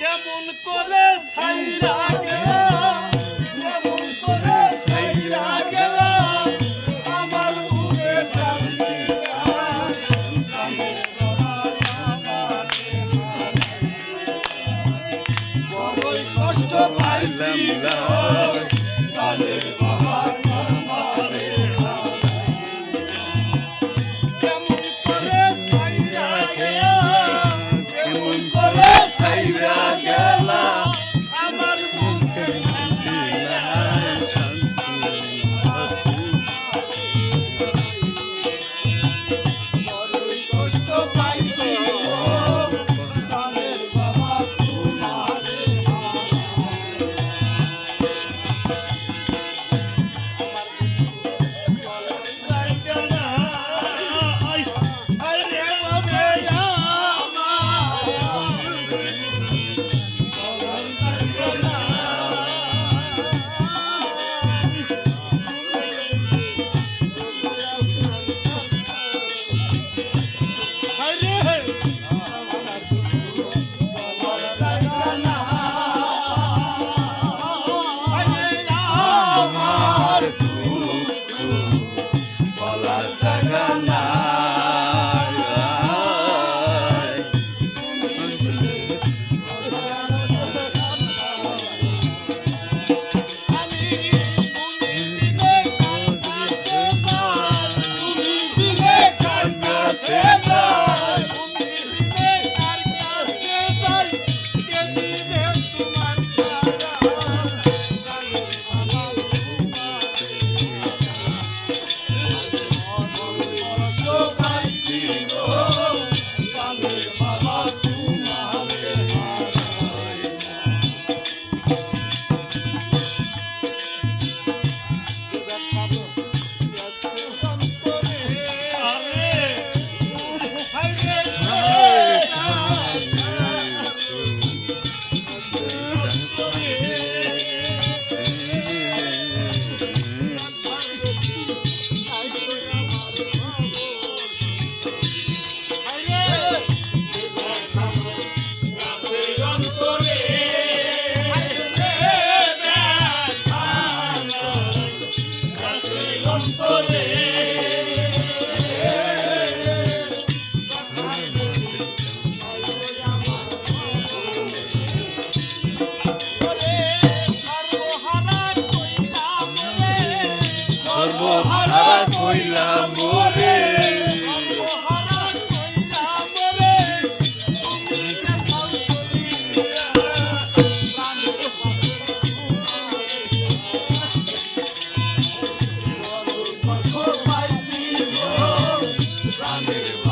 কেমন করে সাইরা গেল? siento bien. কইলা মোরে কষ্ট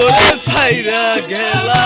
করে ছাইরা গেলা